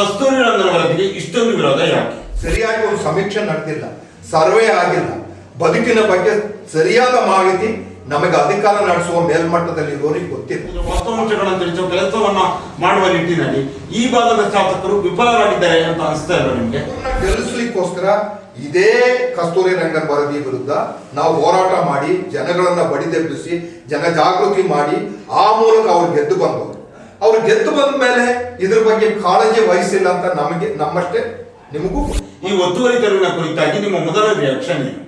ಕಸ್ತೂರಿ ರಂಗನ ವರದಿಗೆ ಇಷ್ಟೊಂದು ವಿರೋಧ ಯಾಕೆ? ಸರಿಯಾಗಿ ಒಂದು ಸಮೀಕ್ಷೆ ನಡೆದಿಲ್ಲ. ಸರ್ವೆ ಆಗಿಲ್ಲ. ಬದುಕಿನ ಬಗ್ಗೆ ಸರಿಯಾದ ಮಾಹಿತಿ ನಮಗೆ ಅಧಿಕಾರ ನಡೆಸುವ ಮೇಲ್ಮಟ್ಟದಲ್ಲಿ ಇರೋರಿಗೆ ಗೊತ್ತಿಲ್ಲ. ವಾಸ್ತವಾಂಶಗಳನ್ನು ತಿಳಿಸುವ ಕೆಲಸವನ್ನ ಮಾಡುವ ನಿಟ್ಟಿನಲ್ಲಿ ಈ ಭಾಗದ ಶಾಸಕರು ವಿಫಲರಾಗಿದ್ದಾರೆ ಅಂತ ಅನಿಸ್ತಾ ಇಲ್ಲ ನಿಮಗೆ? ಗೆಲ್ಲಿಸ್ಲಿಕ್ಕೋಸ್ಕರ ಇದೇ ಕಸ್ತೂರಿ ರಂಗನ್ ವರದಿ ವಿರುದ್ಧ ನಾವು ಹೋರಾಟ ಮಾಡಿ ಜನಗಳನ್ನ ಬಡಿದೆಬ್ಬಿಸಿ ಜನ ಜಾಗೃತಿ ಮಾಡಿ ಆ ಮೂಲಕ ಅವ್ರು ಗೆದ್ದು ಬಂದವರು. ಅವ್ರು ಗೆದ್ದು ಬಂದ ಮೇಲೆ ಇದ್ರ ಬಗ್ಗೆ ಕಾಳಜಿ ವಹಿಸಿಲ್ಲ ಅಂತ ನಮಗೆ ನಮ್ಮಷ್ಟೇ ನಿಮಗೂ ಈ ಒತ್ತುವರಿ ತೆರವಿನ ಕುರಿತಾಗಿ ನಿಮ್ಮ ಮೊದಲ ರಿಯಾಕ್ಷನ್ ಏನು?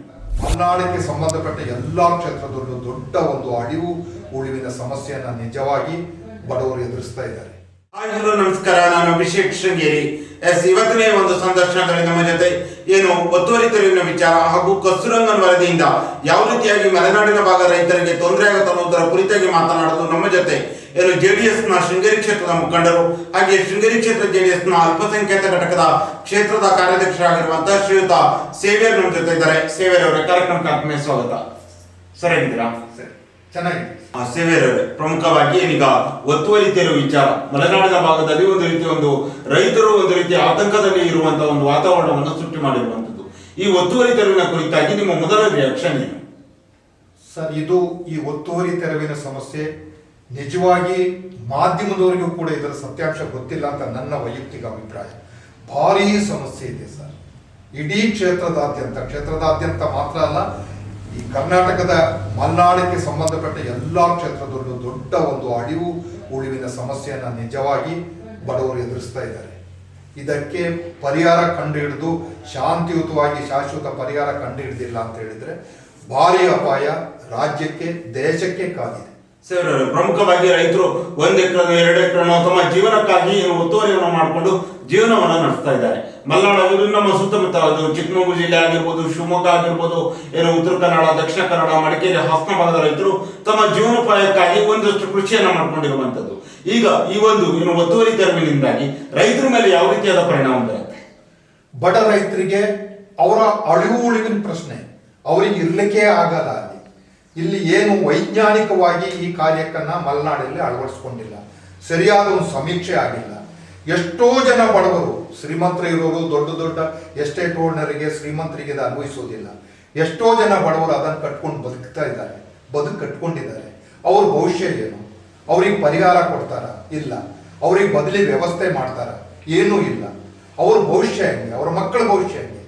ಸಂಬಂಧಪಟ್ಟ ಎಲ್ಲಾ ಕ್ಷೇತ್ರದಲ್ಲೂ ದೊಡ್ಡ ಒಂದು ಅಡಿವು ಉಳಿವಿನ ಸಮಸ್ಯೆಯನ್ನ ನಿಜವಾಗಿ ಬಡವರು ಎದುರಿಸ್ತಾ ಇದ್ದಾರೆ. ನಮಸ್ಕಾರ, ನಾನು ಅಭಿಷೇಕ್ ಶೃಂಗೇರಿ. ಎಸ್, ಇವತ್ತನೇ ಒಂದು ಸಂದರ್ಶನದಲ್ಲಿ ನಮ್ಮ ಜೊತೆ ಏನು ಒತ್ತುವರಿ ತೆರವಿನ ವಿಚಾರ ಹಾಗೂ ಕಸ್ತೂರಂಗನ್ ವರದಿಯಿಂದ ಯಾವ ರೀತಿಯಾಗಿ ಮಲೆನಾಡಿನ ಭಾಗ ರೈತರಿಗೆ ತೊಂದರೆ ಆಗುತ್ತೆ ಅನ್ನೋದರ ಕುರಿತಾಗಿ ಮಾತನಾಡಲು ನಮ್ಮ ಜೊತೆ ಏನು ಜೆಡಿಎಸ್ನ ಶೃಂಗೇರಿ ಕ್ಷೇತ್ರದ ಮುಖಂಡರು ಹಾಗೆ ಶೃಂಗೇರಿ ಕ್ಷೇತ್ರ ಜೆಡಿಎಸ್ನ ಅಲ್ಪಸಂಖ್ಯಾತ ಘಟಕದ ಕ್ಷೇತ್ರದ ಕಾರ್ಯಾಧ್ಯಕ್ಷರಾಗಿರುವಂತಹ ಶ್ರೀಯುತ ಸೇವಿಯರ್ ನಮ್ಮ ಜೊತೆ ಇದ್ದಾರೆ. ಸೇವಿಯರ್ ಅವರ, ಕಾರ್ಯಕ್ರಮಕ್ಕೆ ಆತ್ಮೀಯ ಸ್ವಾಗತ. ಸರಿ ಸರಿ. ಚೆನ್ನಾಗಿದೆ. ಆ ಸೇವೆಯವರೇ ಪ್ರಮುಖವಾಗಿ ಏನೀಗ ಒತ್ತುವರಿ ತೆರವು ವಿಚಾರ. ಮಲೆನಾಡಿನ ಭಾಗದಲ್ಲಿ ಒಂದು ರೀತಿ ಒಂದು ರೈತರು ಒಂದು ರೀತಿ ಆತಂಕದಲ್ಲಿ ಇರುವಂತಹ ಒಂದು ವಾತಾವರಣವನ್ನು ಸೃಷ್ಟಿ ಮಾಡಿರುವಂತದ್ದು ಈ ಒತ್ತುವರಿ ತೆರವಿನ ಕುರಿತಾಗಿ ನಿಮ್ಮ ಮೊದಲ ರಿಯಾಕ್ಷನ್ ಏನು? ಸರ್ ಇದು ಈ ಒತ್ತುವರಿ ತೆರವಿನ ಸಮಸ್ಯೆ. ನಿಜವಾಗಿ ಮಾಧ್ಯಮದವರಿಗೂ ಕೂಡ ಇದರ ಸತ್ಯಾಂಶ ಗೊತ್ತಿಲ್ಲ ಅಂತ ನನ್ನ ವೈಯಕ್ತಿಕ ಅಭಿಪ್ರಾಯ. ಭಾರೀ ಸಮಸ್ಯೆ ಇದೆ ಸರ್. ಇಡೀ ಕ್ಷೇತ್ರದಾದ್ಯಂತ ಕ್ಷೇತ್ರದಾದ್ಯಂತ ಮಾತ್ರ ಅಲ್ಲ ಈ ಕರ್ನಾಟಕದ ಮಲೆನಾಡಿಗೆ ಸಂಬಂಧಪಟ್ಟ ಎಲ್ಲಾ ಕ್ಷೇತ್ರದಲ್ಲೂ ದೊಡ್ಡ ಒಂದು ಅಳಿವು ಉಳಿವಿನ ಸಮಸ್ಯೆಯನ್ನು ನಿಜವಾಗಿ ಬಡವರು ಎದುರಿಸ್ತಾ ಇದ್ದಾರೆ. ಇದಕ್ಕೆ ಪರಿಹಾರ ಕಂಡುಹಿಡಿದು ಶಾಂತಿಯುತವಾಗಿ ಶಾಶ್ವತ ಪರಿಹಾರ ಕಂಡುಹಿಡಿದಿಲ್ಲ ಅಂತ ಹೇಳಿದ್ರೆ ಭಾರಿ ಅಪಾಯ ರಾಜ್ಯಕ್ಕೆ, ದೇಶಕ್ಕೆ ಕಾದಿದೆ. ಸರ್, ಪ್ರಮುಖವಾಗಿ ರೈತರು ಒಂದ್ ಎಕರೆ ಎರಡು ಎಕರೆ ತಮ್ಮ ಜೀವನಕ್ಕಾಗಿ ಒತ್ತುವರಿಯನ್ನು ಮಾಡಿಕೊಂಡು ಜೀವನವನ್ನು ನಡೆಸ್ತಾ ಇದ್ದಾರೆ. ಮಲೆನಾಡು ನಮ್ಮ ಸುತ್ತಮುತ್ತ ಅದು ಚಿಕ್ಕಮಗಳೂರು ಜಿಲ್ಲೆ ಆಗಿರ್ಬೋದು, ಶಿವಮೊಗ್ಗ ಆಗಿರ್ಬೋದು, ಏನೋ ಉತ್ತರ ಕನ್ನಡ, ದಕ್ಷಿಣ ಕನ್ನಡ, ಮಡಿಕೇರಿ, ಹಾಸನ ಭಾಗದ ರೈತರು ತಮ್ಮ ಜೀವನೋಪಾಯಕ್ಕಾಗಿ ಒಂದಷ್ಟು ಕೃಷಿಯನ್ನು ಮಾಡ್ಕೊಂಡಿರುವಂತದ್ದು ಈಗ ಈ ಒಂದು ಏನು ಒತ್ತುವರಿ ತೆರವಿನಿಂದಾಗಿ ರೈತರ ಮೇಲೆ ಯಾವ ರೀತಿಯಾದ ಪರಿಣಾಮ ಬರುತ್ತೆ? ಬಡ ರೈತರಿಗೆ ಅವರ ಅಳಿವು ಉಳಿವಿನ ಪ್ರಶ್ನೆ, ಅವರಿಗೆ ಇರ್ಲಿಕ್ಕೆ ಆಗಲ್ಲ ಇಲ್ಲಿ ಏನು ವೈಜ್ಞಾನಿಕವಾಗಿ ಈ ಕಾರ್ಯಕ್ಕನ್ನ ಮಲೆನಾಡಲ್ಲಿ ಅಳವಡಿಸ್ಕೊಂಡಿಲ್ಲ. ಸರಿಯಾದ ಒಂದು ಸಮೀಕ್ಷೆ ಆಗಿಲ್ಲ. ಎಷ್ಟೋ ಜನ ಬಡವರು ಶ್ರೀಮಂತರ ಇರೋರು ದೊಡ್ಡ ದೊಡ್ಡ ಎಸ್ಟೇಟ್ ಓನರಿಗೆ ಶ್ರೀಮಂತರಿಗೆ ಇದು ಅನ್ವಯಿಸೋದಿಲ್ಲ. ಎಷ್ಟೋ ಜನ ಬಡವರು ಅದನ್ನು ಕಟ್ಕೊಂಡು ಬದುಕ್ತಾ ಇದ್ದಾರೆ. ಬದುಕು ಕಟ್ಕೊಂಡಿದ್ದಾರೆ. ಅವ್ರ ಭವಿಷ್ಯ ಏನು? ಅವ್ರಿಗೆ ಪರಿಹಾರ ಕೊಡ್ತಾರ? ಇಲ್ಲ. ಅವ್ರಿಗೆ ಬದಲಿ ವ್ಯವಸ್ಥೆ ಮಾಡ್ತಾರ? ಏನೂ ಇಲ್ಲ. ಅವ್ರ ಭವಿಷ್ಯ ಹೆಂಗೆ? ಅವರ ಮಕ್ಕಳ ಭವಿಷ್ಯ ಹೆಂಗೆ?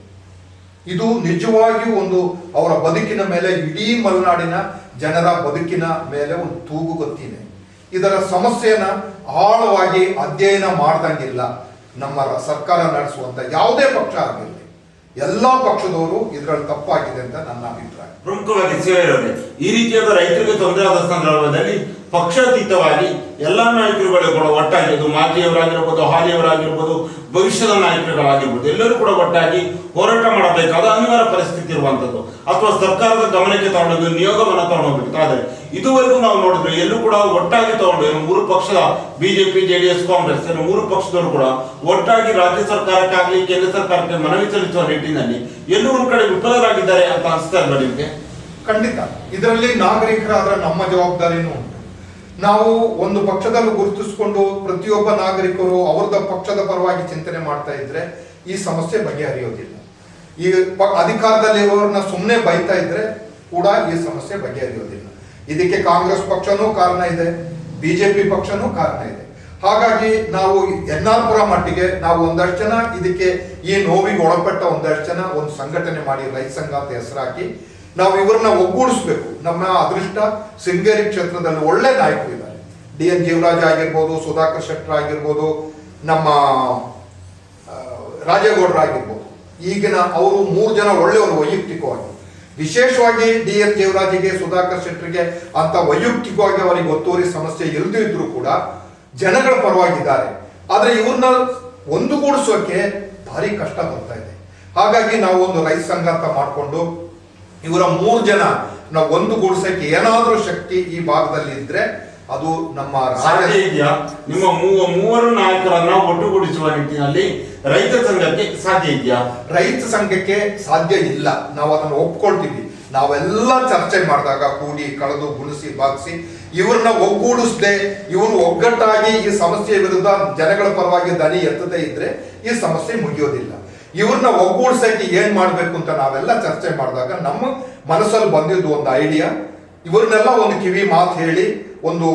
ಇದು ನಿಜವಾಗಿಯೂ ಒಂದು ಅವರ ಬದುಕಿನ ಮೇಲೆ ಇಡೀ ಮಲೆನಾಡಿನ ಜನರ ಬದುಕಿನ ಮೇಲೆ ಒಂದು ತೂಗು ಗೊತ್ತಿದೆ. ಇದರ ಸಮಸ್ಯೆಯನ್ನು ಆಳವಾಗಿ ಅಧ್ಯಯನ ಮಾಡ್ದಂಗಿಲ್ಲ. ನಮ್ಮ ಸರ್ಕಾರ ನಡೆಸುವಂತ ಯಾವುದೇ ಪಕ್ಷ ಆಗಿರಲಿ, ಎಲ್ಲ ಪಕ್ಷದವರು ಇದರಲ್ಲಿ ತಪ್ಪಾಗಿದೆ ಅಂತ ನನ್ನ ಅಭಿಪ್ರಾಯ. ಪ್ರಮುಖವಾಗಿ ಈ ರೀತಿಯಾದ ರೈತರಿಗೆ ತೊಂದರೆ ಆದ ಸಂದರ್ಭದಲ್ಲಿ ಪಕ್ಷಾತೀತವಾಗಿ ಎಲ್ಲ ನಾಯಕರುಗಳು ಕೂಡ ಒಟ್ಟಾಗಿ, ಅದು ಮಾಜಿಯವರಾಗಿರ್ಬೋದು ಹಾಲಿಯವರಾಗಿರ್ಬೋದು ಭವಿಷ್ಯದ ನಾಯಕರುಗಳಾಗಿರ್ಬೋದು, ಎಲ್ಲರೂ ಕೂಡ ಒಟ್ಟಾಗಿ ಹೋರಾಟ ಮಾಡಬೇಕಾದ ಅನಿವಾರ್ಯ ಪರಿಸ್ಥಿತಿ ಇರುವಂತದ್ದು. ಅಥವಾ ಸರ್ಕಾರದ ಗಮನಕ್ಕೆ ತಗೊಂಡು ನಿಯೋಗವನ್ನು ತಗೊಂಡೋಗ್ಬೇಕಾದ್ರೆ ಇದುವರೆಗೂ ನಾವು ನೋಡಿದ್ರೆ ಎಲ್ಲೂ ಕೂಡ ಒಟ್ಟಾಗಿ ತಗೊಂಡು ಮೂರು ಪಕ್ಷದ ಬಿಜೆಪಿ, ಜೆಡಿಎಸ್, ಕಾಂಗ್ರೆಸ್ ಮೂರು ಪಕ್ಷದವರು ಕೂಡ ಒಟ್ಟಾಗಿ ರಾಜ್ಯ ಸರ್ಕಾರಕ್ಕಾಗಲಿ, ಕೇಂದ್ರ ಸರ್ಕಾರಕ್ಕೆ ಮನವಿ ಸಲ್ಲಿಸುವ ನಿಟ್ಟಿನಲ್ಲಿ ಎಲ್ಲೂ ಕಡೆ ವಿಫಲರಾಗಿದ್ದಾರೆ ಅಂತ ಅನಿಸ್ತಾ ಇಲ್ವಾ ನಿಮಗೆ? ಖಂಡಿತ. ಇದರಲ್ಲಿ ನಾಗರಿಕರಾದ ನಮ್ಮ ಜವಾಬ್ದಾರಿನೂ ಉಂಟು. ನಾವು ಒಂದು ಪಕ್ಷದಲ್ಲಿ ಗುರುತಿಸಿಕೊಂಡು ಪ್ರತಿಯೊಬ್ಬ ನಾಗರಿಕರು ಅವ್ರದ ಪಕ್ಷದ ಪರವಾಗಿ ಚಿಂತನೆ ಮಾಡ್ತಾ ಇದ್ರೆ ಈ ಸಮಸ್ಯೆ ಬಗೆಹರಿಯೋದಿಲ್ಲ. ಈ ಅಧಿಕಾರದಲ್ಲಿರುವವ್ರನ್ನ ಸುಮ್ಮನೆ ಬೈತಾ ಇದ್ರೆ ಕೂಡ ಈ ಸಮಸ್ಯೆ ಬಗೆಹರಿಯೋದಿಲ್ಲ. ಇದಕ್ಕೆ ಕಾಂಗ್ರೆಸ್ ಪಕ್ಷನೂ ಕಾರಣ ಇದೆ, ಬಿಜೆಪಿ ಪಕ್ಷನೂ ಕಾರಣ ಇದೆ. ಹಾಗಾಗಿ ನಾವು ಎನ್ ಆರ್ ಪುರ ಮಟ್ಟಿಗೆ ನಾವು ಒಂದಷ್ಟು ಜನ ಇದಕ್ಕೆ ಈ ನೋವಿಗೆ ಒಳಪಟ್ಟ ಒಂದಷ್ಟು ಜನ ಒಂದು ಸಂಘಟನೆ ಮಾಡಿ ರೈತ ಸಂಘ ಅಂತ ಹೆಸರಾಕಿ ನಾವು ಇವರನ್ನ ಒಗ್ಗೂಡಿಸ್ಬೇಕು. ನಮ್ಮ ಅದೃಷ್ಟ ಶೃಂಗೇರಿ ಕ್ಷೇತ್ರದಲ್ಲಿ ಒಳ್ಳೆ ನಾಯಕರು ಇದ್ದಾರೆ. ಡಿ ಎನ್ ಜೀವರಾಜ್ ಆಗಿರ್ಬೋದು, ಸುಧಾಕರ್ ಶೆಟ್ಟರ್ ಆಗಿರ್ಬೋದು, ನಮ್ಮ ರಾಜೇಗೌಡರ ಆಗಿರ್ಬೋದು. ಈಗಿನ ಅವರು ಮೂರು ಜನ ಒಳ್ಳೆಯವರು ವೈಯಕ್ತಿಕವಾಗಿ. ವಿಶೇಷವಾಗಿ ಡಿ ಎನ್ ದೇವರಾಜಿಗೆ ಸುಧಾಕರ್ ಶೆಟ್ಟರಿಗೆ ಅಂತ ವೈಯಕ್ತಿಕವಾಗಿ ಅವರಿಗೆ ಒತ್ತುವರಿ ಸಮಸ್ಯೆ ಇಲ್ಲದೇ ಇದ್ರೂ ಕೂಡ ಜನಗಳ ಪರವಾಗಿದ್ದಾರೆ. ಆದರೆ ಇವ್ರನ್ನ ಒಂದುಗೂಡಿಸೋಕೆ ಭಾರಿ ಕಷ್ಟ ಬರ್ತಾ ಇದೆ. ಹಾಗಾಗಿ ನಾವು ಒಂದು ರೈತ ಸಂಘ ಅಂತ ಮಾಡಿಕೊಂಡು ಇವರ ಮೂರು ಜನ ನಾವು ಒಂದುಗೂಡಿಸೋಕೆ ಏನಾದರೂ ಶಕ್ತಿ ಈ ಭಾಗದಲ್ಲಿ ಇದ್ರೆ ಅದು ನಮ್ಮ ಸಾಧ್ಯ ಇದೆಯಾ? ನಿಮ್ಮ ಮೂವ ಮೂವರು ನಾಯಕರನ್ನ ಒಟ್ಟುಗೂಡಿಸುವ ನಿಟ್ಟಿನಲ್ಲಿ ರೈತ ಸಂಘಕ್ಕೆ ಸಾಧ್ಯ ಇದೆಯಾ? ರೈತ ಸಂಘಕ್ಕೆ ಸಾಧ್ಯ ಇಲ್ಲ. ನಾವು ಅದನ್ನು ಒಪ್ಕೊಳ್ತೀವಿ. ನಾವೆಲ್ಲ ಚರ್ಚೆ ಮಾಡಿದಾಗ ಕೂಡಿ ಕಳೆದು ಗುಣಿಸಿ ಬಾಗಿಸಿ ಇವ್ರನ್ನ ಒಗ್ಗೂಡಿಸದೆ ಇವರು ಒಗ್ಗಟ್ಟಾಗಿ ಈ ಸಮಸ್ಯೆ ವಿರುದ್ಧ ಜನಗಳ ಪರವಾಗಿ ದನಿ ಎತ್ತದೇ ಇದ್ರೆ ಈ ಸಮಸ್ಯೆ ಮುಗಿಯೋದಿಲ್ಲ. ಇವ್ರನ್ನ ಒಗ್ಗೂಡ್ಸಕ್ಕೆ ಏನ್ ಮಾಡ್ಬೇಕು ಅಂತ ನಾವೆಲ್ಲ ಚರ್ಚೆ ಮಾಡಿದಾಗ ನಮ್ಮ ಮನಸ್ಸಲ್ಲಿ ಬಂದಿದ್ದು ಒಂದು ಐಡಿಯಾ ಇವ್ರನ್ನೆಲ್ಲ ಒಂದು ಕಿವಿ ಮಾತು ಹೇಳಿ, ಒಂದು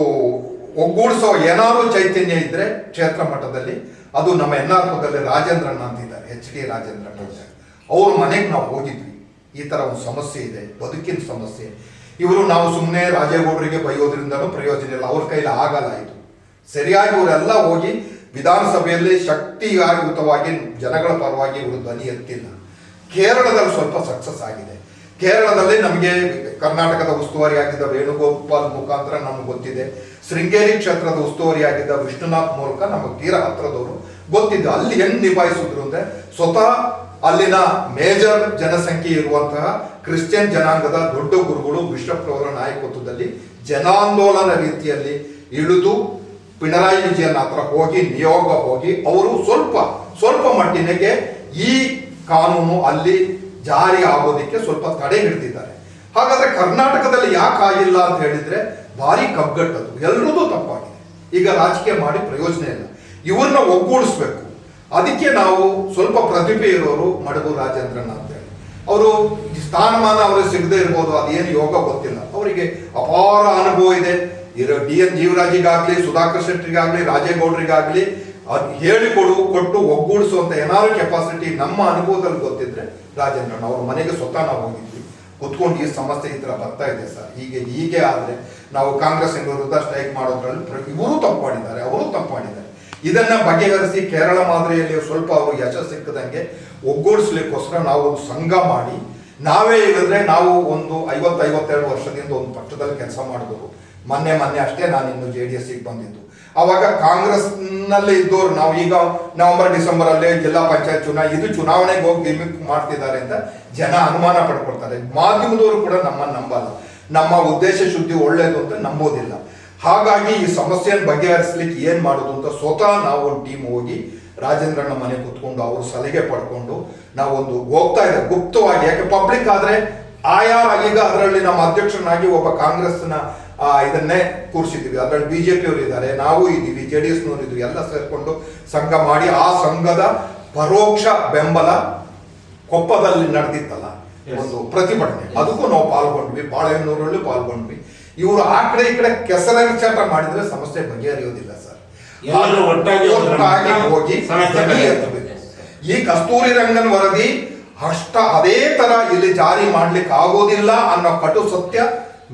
ಒಗ್ಗೂಡಿಸೋ ಏನಾದ್ರು ಚೈತನ್ಯ ಇದ್ರೆ ಕ್ಷೇತ್ರ ಮಟ್ಟದಲ್ಲಿ, ಅದು ನಮ್ಮ ಎನ್ ಆರ್ ರಾಜೇಂದ್ರಣ್ಣ ಅಂತಿದ್ದಾರೆ ಎಚ್ ಡಿ ರಾಜೇಂದ್ರಣ್ಣ ಅವ್ರ. ಮನೆಗೆ ನಾವು ಹೋಗಿದ್ವಿ. ಈ ತರ ಒಂದು ಸಮಸ್ಯೆ ಇದೆ, ಬದುಕಿನ ಸಮಸ್ಯೆ. ಇವರು ನಾವು ಸುಮ್ಮನೆ ರಾಜೇಗೌಡರಿಗೆ ಬೈಯೋದ್ರಿಂದನೂ ಪ್ರಯೋಜನ ಇಲ್ಲ, ಅವ್ರ ಕೈಲಿ ಆಗಲ್ಲ ಇದು. ಸರಿಯಾಗಿ ಇವರೆಲ್ಲ ಹೋಗಿ ವಿಧಾನಸಭೆಯಲ್ಲಿ ಶಕ್ತಿಯುತವಾಗಿ ಜನಗಳ ಪರವಾಗಿ ಇವರು ಧ್ವನಿ ಎತ್ತಿಲ್ಲ. ಕೇರಳದಲ್ಲಿ ಸ್ವಲ್ಪ ಸಕ್ಸಸ್ ಆಗಿದೆ. ಕೇರಳದಲ್ಲಿ ನಮಗೆ ಕರ್ನಾಟಕದ ಉಸ್ತುವಾರಿ ಆಗಿದ್ದ ವೇಣುಗೋಪಾಲ್ ಮುಖಾಂತರ ನಮ್ಗೆ ಗೊತ್ತಿದೆ. ಶೃಂಗೇರಿ ಕ್ಷೇತ್ರದ ಉಸ್ತುವಾರಿ ಆಗಿದ್ದ ವಿಷ್ಣುನಾಥ್ ಮೂಲಕ ನಮಗೆ ತೀರ ಹತ್ರದವರು ಗೊತ್ತಿದ್ದ ಅಲ್ಲಿ ಹೆಂಗ್ ನಿಭಾಯಿಸಿದ್ರು ಅಂದ್ರೆ ಸ್ವತಃ ಅಲ್ಲಿನ ಮೇಜರ್ ಜನಸಂಖ್ಯೆ ಇರುವಂತಹ ಕ್ರಿಶ್ಚಿಯನ್ ಜನಾಂಗದ ದೊಡ್ಡ ಗುರುಗಳು ವಿಶ್ವಪ್ರವರ ರವರ ನಾಯಕತ್ವದಲ್ಲಿ ಜನಾಂದೋಲನ ರೀತಿಯಲ್ಲಿ ಇಳಿದು ಪಿಣರಾಯಿ ವಿಜಯನ್ ಹತ್ರ ಹೋಗಿ, ನಿಯೋಗ ಹೋಗಿ, ಅವರು ಸ್ವಲ್ಪ ಸ್ವಲ್ಪ ಮಟ್ಟಿನಗೆ ಈ ಕಾನೂನು ಅಲ್ಲಿ ಜಾರಿ ಆಗೋದಕ್ಕೆ ಸ್ವಲ್ಪ ತಡೆ ಹಿಡಿದಿದ್ದಾರೆ. ಹಾಗಾದ್ರೆ ಕರ್ನಾಟಕದಲ್ಲಿ ಯಾಕೆ ಆಗಿಲ್ಲ ಅಂತ ಹೇಳಿದ್ರೆ ಭಾರಿ ಕಗ್ಗಟ್ಟದು ಎಲ್ಲರದು ತಪ್ಪಾಗಿದೆ. ಈಗ ರಾಜಕೀಯ ಮಾಡಿ ಪ್ರಯೋಜನ ಇಲ್ಲ. ಇವ್ರನ್ನ ಒಗ್ಗೂಡಿಸ್ಬೇಕು. ಅದಕ್ಕೆ ನಾವು ಸ್ವಲ್ಪ ಪ್ರತಿಭೆ ಇರೋರು ಮಡಗು ರಾಜೇಂದ್ರನ್ ಅಂತ ಹೇಳಿ. ಅವರು ಸ್ಥಾನಮಾನ ಅವರು ಸಿಗದೆ ಇರ್ಬೋದು, ಅದೇನು ಯೋಗ ಗೊತ್ತಿಲ್ಲ. ಅವರಿಗೆ ಅಪಾರ ಅನುಭವ ಇದೆ. ಇರೋ ಡಿ ಎನ್ ಜೀವರಾಜಿಗಾಗ್ಲಿ ಸುಧಾಕರ್ ಶೆಟ್ಟಿಗಾಗ್ಲಿ, ರಾಜೇಗೌಡರಿಗಾಗ್ಲಿ, ಅದು ಹೇಳಿಕೊಡು ಕೊಟ್ಟು ಒಗ್ಗೂಡಿಸುವಂತ ಏನಾದ್ರು ಕೆಪಾಸಿಟಿ ನಮ್ಮ ಅನುಭವದಲ್ಲಿ ಗೊತ್ತಿದ್ರೆ ರಾಜೇಂದ್ರಣ್ಣ ಅವ್ರ ಮನೆಗೆ ಸ್ವತಃ ನಾವು ಹೋಗಿದ್ವಿ. ಕುತ್ಕೊಂಡು ಈ ಸಮಸ್ಯೆ ಈ ಥರ ಬರ್ತಾ ಇದೆ ಸರ್. ಹೀಗೆ ಹೀಗೆ ಆದರೆ ನಾವು ಕಾಂಗ್ರೆಸ್ ವಿರುದ್ಧ ಸ್ಟ್ರೈಕ್ ಮಾಡೋದ್ರಲ್ಲಿ ಇವರು ತಪ್ಪು ಮಾಡಿದ್ದಾರೆ, ಅವರು ತಪ್ಪು ಮಾಡಿದ್ದಾರೆ. ಇದನ್ನ ಬಗೆಹರಿಸಿ ಕೇರಳ ಮಾದರಿಯಲ್ಲಿ ಸ್ವಲ್ಪ ಅವರು ಯಶಸ್ಸು ಸಿಕ್ಕದಂಗೆ ಒಗ್ಗೂಡಿಸ್ಲಿಕ್ಕೋಸ್ಕರ ನಾವು ಒಂದು ಸಂಘ ಮಾಡಿ, ನಾವೇ ಇಲ್ಲದ್ರೆ ನಾವು ಒಂದು ಐವತ್ತೈವತ್ತೆರಡು ವರ್ಷದಿಂದ ಒಂದು ಪಕ್ಷದಲ್ಲಿ ಕೆಲಸ ಮಾಡಿದವರು ಮೊನ್ನೆ ಮೊನ್ನೆ ಅಷ್ಟೇ ನಾನು ಇನ್ನು ಜೆ ಡಿ ಎಸ್ಸಿಗೆ ಬಂದಿದ್ದು. ಅವಾಗ ಕಾಂಗ್ರೆಸ್ನಲ್ಲಿ ಇದ್ದವರು ನಾವು ಈಗ ನವೆಂಬರ್ ಡಿಸೆಂಬರ್ ಅಲ್ಲಿ ಜಿಲ್ಲಾ ಪಂಚಾಯತ್ ಚುನಾವಣೆ ಇದು ಚುನಾವಣೆಗೆ ಹೋಗಿ ಗಿಮಿಕ್ ಮಾಡ್ತಿದ್ದಾರೆ ಅಂತ ಜನ ಅನುಮಾನ ಪಡ್ಕೊಳ್ತಾರೆ. ಮಾಧ್ಯಮದವರು ಕೂಡ ನಮ್ಮನ್ನು ನಂಬಲ್ಲ. ನಮ್ಮ ಉದ್ದೇಶ ಶುದ್ಧಿ ಒಳ್ಳೇದು ಅಂತ ನಂಬೋದಿಲ್ಲ. ಹಾಗಾಗಿ ಈ ಸಮಸ್ಯೆಯನ್ನು ಬಗೆಹರಿಸಲಿಕ್ಕೆ ಏನು ಮಾಡೋದು ಅಂತ ಸ್ವತಃ ನಾವು ಒಂದು ಟೀಮ್ ಹೋಗಿ ರಾಜೇಂದ್ರಣ್ಣ ಮನೆ ಕುತ್ಕೊಂಡು ಅವರು ಸಲಿಗೆ ಪಡ್ಕೊಂಡು ನಾವೊಂದು ಹೋಗ್ತಾ ಇದೆ ಗುಪ್ತವಾಗಿ. ಯಾಕೆ ಪಬ್ಲಿಕ್ ಆದ್ರೆ ಆಯಾ ಈಗ ಅದರಲ್ಲಿ ನಮ್ಮ ಅಧ್ಯಕ್ಷನಾಗಿ ಒಬ್ಬ ಕಾಂಗ್ರೆಸ್ನ ಇದನ್ನೇ ಕೂರಿಸಿದ್ದೀವಿ. ಅದರಲ್ಲಿ ಜೆ ಅವರು ಇದ್ದಾರೆ ನಾವು ಇದ್ದೀವಿ ಜೆ ಡಿ ಎಸ್ನವರು ಇದ್ವಿ ಎಲ್ಲ ಸೇರಿಕೊಂಡು ಸಂಘ ಮಾಡಿ ಆ ಸಂಘದ ಪರೋಕ್ಷ ಬೆಂಬಲ ಕೊಪ್ಪದಲ್ಲಿ ನಡೆದಿತ್ತಲ್ಲ ಒಂದು ಪ್ರತಿಭಟನೆ. ಅದಕ್ಕೂ ನಾವು ಪಾಲ್ಗೊಂಡ್ವಿ ಬಾಳೆಹೊನ್ನೂರಲ್ಲಿ ಪಾಲ್ಗೊಂಡ್ವಿ. ಇವರು ಆ ಕಡೆ ಈ ಕಡೆ ಕೆಸರ ವಿಚಾರ ಮಾಡಿದ್ರೆ ಸಮಸ್ಯೆ ಬಗೆಹರಿಯೋದಿಲ್ಲ ಸರ್. ಒಟ್ಟಾಗಿ ಹೋಗಿ. ಈ ಕಸ್ತೂರಿ ರಂಗನ್ ವರದಿ ಅಷ್ಟ ಅದೇ ತರ ಇಲ್ಲಿ ಜಾರಿ ಮಾಡ್ಲಿಕ್ಕೆ ಆಗೋದಿಲ್ಲ ಅನ್ನೋ ಕಟು ಸತ್ಯ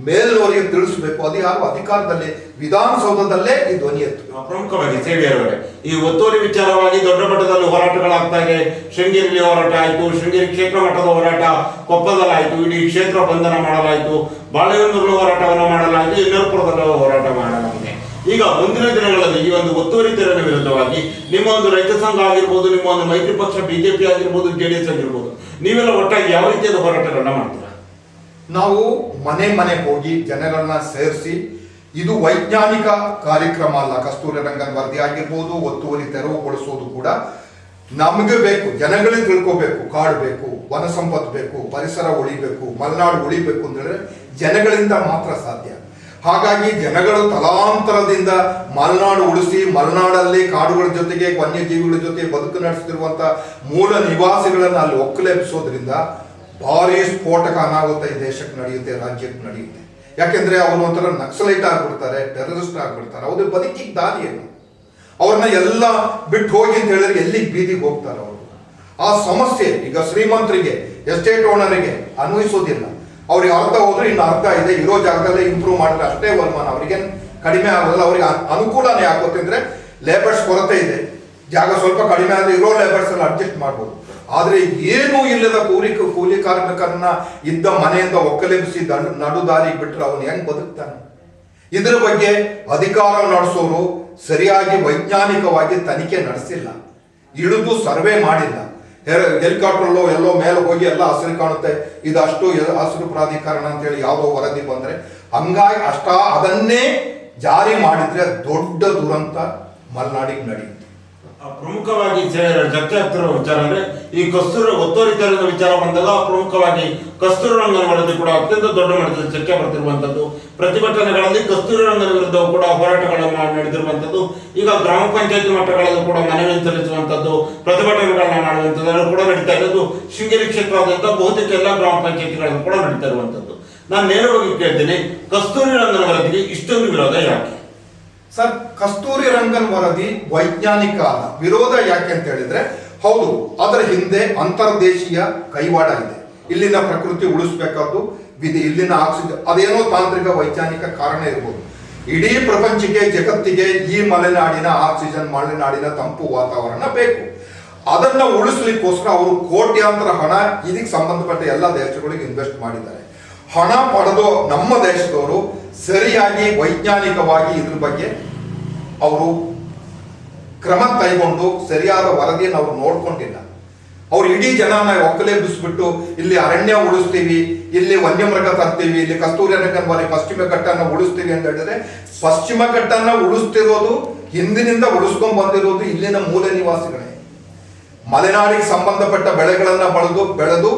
ಮೇಲ್ನವರಿಗೆ ತಿಳಿಸಬೇಕು. ಅದು ಯಾರು? ಅಧಿಕಾರದಲ್ಲಿ, ವಿಧಾನಸೌಧದಲ್ಲೇ ಈ ಧ್ವನಿ ಎತ್ತು. ಪ್ರಮುಖವಾಗಿ ಸೇವೆಯವರೇ ಈ ಒತ್ತುವರಿ ವಿಚಾರವಾಗಿ ದೊಡ್ಡ ಮಟ್ಟದಲ್ಲಿ ಹೋರಾಟಗಳಾಗ್ತಾ ಇದೆ. ಶೃಂಗೇರಿಯಲ್ಲಿ ಹೋರಾಟ ಆಯಿತು, ಶೃಂಗೇರಿ ಕ್ಷೇತ್ರ ಮಟ್ಟದ ಹೋರಾಟ ಕೊಪ್ಪದಲ್ಲಾಯಿತು ಇಡೀ ಕ್ಷೇತ್ರ ಬಂಧನ ಮಾಡಲಾಯಿತು ಬಾಳೆಹೊನ್ನೂರು ಹೋರಾಟವನ್ನು ಮಾಡಲಾಯಿತು, ಇನ್ನರ್ಪುರದಲ್ಲಿ ಹೋರಾಟ ಮಾಡಲಾಗಿದೆ. ಈಗ ಮುಂದಿನ ದಿನಗಳಲ್ಲಿ ಈ ಒಂದು ಒತ್ತುವರಿ ತೆರನ ವಿರುದ್ಧವಾಗಿ ನಿಮ್ಮ ಒಂದು ರೈತ ಸಂಘ ಆಗಿರ್ಬೋದು, ನಿಮ್ಮ ಒಂದು ಮೈತ್ರಿ ಪಕ್ಷ ಬಿಜೆಪಿ ಆಗಿರ್ಬೋದು ಜೆಡಿಎಸ್ ಆಗಿರ್ಬೋದು, ನೀವೆಲ್ಲ ಒಟ್ಟಾಗಿ ಯಾವ ರೀತಿಯಾದ ಹೋರಾಟಗಳನ್ನ ಮಾಡ್ತೀರಾ? ನಾವು ಮನೆ ಮನೆ ಹೋಗಿ ಜನಗಳನ್ನ ಸೇರಿಸಿ, ಇದು ವೈಜ್ಞಾನಿಕ ಕಾರ್ಯಕ್ರಮ ಅಲ್ಲ. ಕಸ್ತೂರಿ ರಂಗನ್ ವರದಿ ಆಗಿರ್ಬೋದು, ಒತ್ತುವರಿ ತೆರವುಗೊಳಿಸೋದು ಕೂಡ ನಮಗೆ ಬೇಕು. ಜನಗಳಿಗೆ ತಿಳ್ಕೋಬೇಕು. ಕಾಡು ಬೇಕು, ವನ ಸಂಪತ್ತು ಬೇಕು, ಪರಿಸರ ಉಳಿಬೇಕು, ಮಲೆನಾಡು ಉಳಿಬೇಕು ಅಂದ್ರೆ ಜನಗಳಿಂದ ಮಾತ್ರ ಸಾಧ್ಯ. ಹಾಗಾಗಿ ಜನಗಳು ತಲಾಂತರದಿಂದ ಮಲೆನಾಡು ಉಳಿಸಿ, ಮಲೆನಾಡಲ್ಲಿ ಕಾಡುಗಳ ಜೊತೆಗೆ ವನ್ಯಜೀವಿಗಳ ಜೊತೆ ಬದುಕು ನಡೆಸುತ್ತಿರುವಂತಹ ಮೂಲ ನಿವಾಸಿಗಳನ್ನು ಅಲ್ಲಿ ಒಕ್ಕಲೆಬ್ಸೋದ್ರಿಂದ ಭಾರಿ ಸ್ಫೋಟಕ ಅನಾಹುತ ಈ ದೇಶಕ್ಕೆ ನಡೆಯುತ್ತೆ, ರಾಜ್ಯಕ್ಕೆ ನಡೆಯುತ್ತೆ. ಯಾಕೆಂದ್ರೆ ಅವರು ಒಂಥರ ನಕ್ಸಲೈಟ್ ಆಗ್ಬಿಡ್ತಾರೆ, ಟೆರರಿಸ್ಟ್ ಆಗ್ಬಿಡ್ತಾರೆ. ಅವ್ರ ಬದುಕಿಗೆ ದಾರಿ ಏನು? ಅವ್ರನ್ನ ಎಲ್ಲ ಬಿಟ್ಟು ಹೋಗಿ ಅಂತ ಹೇಳಿದ್ರೆ ಎಲ್ಲಿಗೆ ಬೀದಿಗೆ ಹೋಗ್ತಾರೆ ಅವರು? ಆ ಸಮಸ್ಯೆ ಈಗ ಶ್ರೀಮಂತರಿಗೆ, ಎಸ್ಟೇಟ್ ಓನರಿಗೆ ಅನ್ವಯಿಸೋದಿಲ್ಲ. ಅವ್ರಿಗೆ ಅರ್ಧ ಹೋದ್ರೆ ಇನ್ನು ಅರ್ಥ ಇದೆ, ಇರೋ ಜಾಗದಲ್ಲೇ ಇಂಪ್ರೂವ್ ಮಾಡಿದ್ರೆ ಅಷ್ಟೇ ವರಮಾನ ಅವರಿಗೆ ಕಡಿಮೆ ಆಗೋಲ್ಲ ಅವ್ರಿಗೆ ಅನುಕೂಲನೇ ಆಗುತ್ತೆ ಅಂದ್ರೆ ಲೇಬರ್ಸ್ ಕೊರತೆ ಇದೆ. ಜಾಗ ಸ್ವಲ್ಪ ಕಡಿಮೆ ಆದ್ರೆ ಇರೋ ಲೇಬರ್ಸ್ ಎಲ್ಲ ಅಡ್ಜಸ್ಟ್ ಮಾಡ್ಬೋದು. ಆದ್ರೆ ಏನೂ ಇಲ್ಲದ ಕೂಲಿ ಕೂಲಿ ಕಾರ್ಮಿಕರನ್ನ ಇದ್ದ ಮನೆಯಿಂದ ಒಕ್ಕಲೆಬ್ಸಿ ದಂಡ ನಡು ದಾರಿ ಬಿಟ್ಟರೆ ಅವನು ಹೆಂಗ್ ಬದುಕ್ತಾನೆ? ಇದರ ಬಗ್ಗೆ ಅಧಿಕಾರ ನಡೆಸೋರು ಸರಿಯಾಗಿ ವೈಜ್ಞಾನಿಕವಾಗಿ ತನಿಖೆ ನಡೆಸಿಲ್ಲ. ಇಳಿದು ಸರ್ವೆ ಮಾಡಿಲ್ಲ. ಹೆಲಿಕಾಪ್ಟರ್ಲೋ ಎಲ್ಲೋ ಮೇಲೆ ಹೋಗಿ ಎಲ್ಲ ಹಸಿರು ಕಾಣುತ್ತೆ. ಇದು ಅಷ್ಟು ಹಸಿರು ಪ್ರಾಧಿಕರಣ ಅಂತ ಹೇಳಿ ಯಾವುದೋ ವರದಿ ಬಂದ್ರೆ. ಹಂಗಾಗಿ ಅಷ್ಟ ಅದನ್ನೇ ಜಾರಿ ಮಾಡಿದ್ರೆ ದೊಡ್ಡ ದುರಂತ ಮಲೆನಾಡಿಗೆ ನಡೆಯುತ್ತೆ ಪ್ರಮುಖವಾಗಿ ಚರ್ಚೆ ಆಗ್ತಿರೋ ವಿಚಾರ ಅಂದ್ರೆ ಈ ಕಸ್ತೂರ ಒತ್ತುವರಿ ವಿಚಾರ ಬಂದಾಗ ಪ್ರಮುಖವಾಗಿ ಕಸ್ತೂರ ರಂಗನ ವರದಿ ಕೂಡ ಅತ್ಯಂತ ದೊಡ್ಡ ಮಟ್ಟದ ಚರ್ಚೆ ಬರ್ತಿರುವಂತದ್ದು. ಪ್ರತಿಭಟನೆಗಳಲ್ಲಿ ಕಸ್ತೂರಿ ರಂಗನ ವಿರುದ್ಧವೂ ಕೂಡ ಹೋರಾಟಗಳನ್ನು ನಡೆದಿರುವಂತದ್ದು. ಈಗ ಗ್ರಾಮ ಪಂಚಾಯತಿ ಮಟ್ಟಗಳಲ್ಲೂ ಕೂಡ ಮನವಿ ಸಲ್ಲಿಸುವಂತದ್ದು, ಪ್ರತಿಭಟನೆಗಳನ್ನ ಮಾಡುವಂತದ್ದು ಕೂಡ ನಡೀತಾ ಇರೋದು. ಶೃಂಗೇರಿ ಕ್ಷೇತ್ರದಾದ್ಯಂತ ಬಹುತೇಕ ಎಲ್ಲ ಗ್ರಾಮ ಪಂಚಾಯತಿಗಳಲ್ಲೂ ಕೂಡ ನಡೀತಾ ಇರುವಂತದ್ದು. ನಾನು ನೇರವಾಗಿ ಕೇಳ್ತೀನಿ, ಕಸ್ತೂರಿ ರಂಗನ ವರದಿಗೆ ಇಷ್ಟೊಂದು ವಿರೋಧ ಯಾಕೆ? ಸರ್, ಕಸ್ತೂರಿ ರಂಗನ್ ವರದಿ ವೈಜ್ಞಾನಿಕ ಅಲ್ಲ. ವಿರೋಧ ಯಾಕೆ ಅಂತ ಹೇಳಿದ್ರೆ, ಹೌದು, ಅದರ ಹಿಂದೆ ಅಂತರ್ದೇಶೀಯ ಕೈವಾಡ ಇದೆ. ಇಲ್ಲಿನ ಪ್ರಕೃತಿ ಉಳಿಸ್ಬೇಕಾದ್ದು, ವಿಧಿ ಇಲ್ಲಿನ ಆಕ್ಸಿಜನ್, ಅದೇನೋ ತಾಂತ್ರಿಕ ವೈಜ್ಞಾನಿಕ ಕಾರಣ ಇರ್ಬೋದು. ಇಡೀ ಪ್ರಪಂಚಕ್ಕೆ, ಜಗತ್ತಿಗೆ ಈ ಮಲೆನಾಡಿನ ಆಕ್ಸಿಜನ್, ಮಲೆನಾಡಿನ ತಂಪು ವಾತಾವರಣ ಬೇಕು. ಅದನ್ನ ಉಳಿಸ್ಲಿಕ್ಕೋಸ್ಕರ ಅವರು ಕೋಟ್ಯಾಂತರ ಹಣ ಇದಕ್ಕೆ ಸಂಬಂಧಪಟ್ಟ ಎಲ್ಲ ದೇಶಗಳಿಗೆ ಇನ್ವೆಸ್ಟ್ ಮಾಡಿದ್ದಾರೆ. ಹಣ ಪಡೆದು ನಮ್ಮ ದೇಶದವರು ಸರಿಯಾಗಿ ವೈಜ್ಞಾನಿಕವಾಗಿ ಇದ್ರ ಬಗ್ಗೆ ಅವರು ಕ್ರಮ ಕೈಗೊಂಡು ಸರಿಯಾದ ವರದಿಯನ್ನು ಅವರು ನೋಡ್ಕೊಂಡಿಲ್ಲ. ಅವ್ರು ಇಡೀ ಜನನ ಒಕ್ಕಲೆಬ್ಬಿಸ್ಬಿಟ್ಟು ಇಲ್ಲಿ ಅರಣ್ಯ ಉಳಿಸ್ತೀವಿ, ಇಲ್ಲಿ ವನ್ಯಮೃಗ ತರ್ತೀವಿ, ಇಲ್ಲಿ ಕಸ್ತೂರಿ ವರೆ ಪಶ್ಚಿಮ ಘಟ್ಟನ ಉಳಿಸ್ತೀವಿ ಅಂತ ಹೇಳಿದ್ರೆ ಪಶ್ಚಿಮ ಘಟ್ಟನ ಉಳಿಸ್ತಿರೋದು, ಹಿಂದಿನಿಂದ ಉಳಿಸ್ಕೊಂಡ್ ಬಂದಿರೋದು ಇಲ್ಲಿನ ಮೂಲ ನಿವಾಸಿಗಳೇ. ಮಲೆನಾಡಿಗೆ ಸಂಬಂಧಪಟ್ಟ ಬೆಳೆಗಳನ್ನ ಬಳದು ಬೆಳೆದು